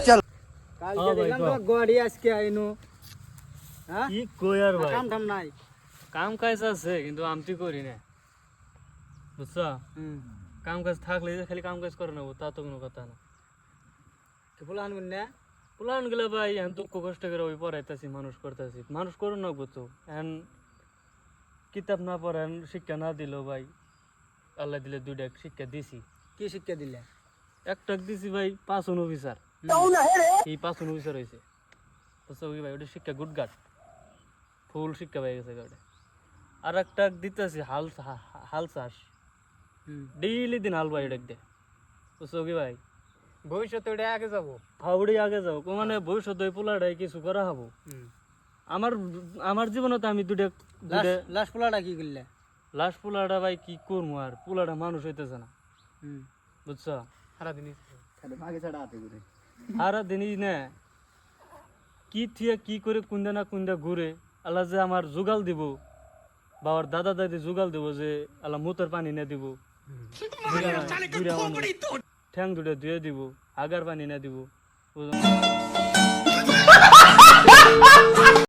चल। কালকে হ্যাঁ ভাই, দেখলাম কও। তো গাড়ি আজকে আইনু হ্যাঁ কি কই আর ভাই কাম টাম নাই কাম কাজ আছে কিন্তু আমতি করি না বুঝছ হুম কাম কাজ থাকলে যে খালি কাম কাজ করে নেব তা তো কোনো কথা না তো বলা আনবেন না প্লানগুলো ভাই এখন দুঃখ কষ্ট করে ওই পড়াইতেছি মানুষ করতেছি মানুষ করুন না তো এখন কিতাব না পড়েন শিক্ষা না দিল ভাই আল্লাহ দিলে দুইটা শিক্ষা দিছি কি শিক্ষা দিলে একটা দিছি ভাই পাঁচ অফিসার এই পাঁচ বুঝছ কি ভাই ওটা শিক্ষা গুডগাট ফুল শিক্ষা পাই গেছে ওটা আর একটা দিতেছি হাল হাল চাষ। ডেইলি দিন হাল ভাই ওটা দে বুঝছ কি ভাই ভবিষ্যতে ওটা আগে যাব? হাওড়ি আগে কো মানে ভবিষ্যতে ওই পোলাটাই কিছু করা হব। আমার আমার জীবনে তো আমি দুটা লাস্ট পোলাটা কি করলে? লাস্ট পোলাটা ভাই কি করব আর? পোলাটা মানুষ হইতেছে না। হুম। বুঝছ? সারা দিনই সারা দিনই না কি থিয়ে কি করে কুন্দা না কুন্দা ঘুরে আল্লাহ যে আমার জোগাল দিব বাবার দাদা দাদি জোগাল দিব যে আল্লাহ মুতর পানি না দিব। ঠ্যাং দুটো ধুয়ে দিব আগার পানি না দিব?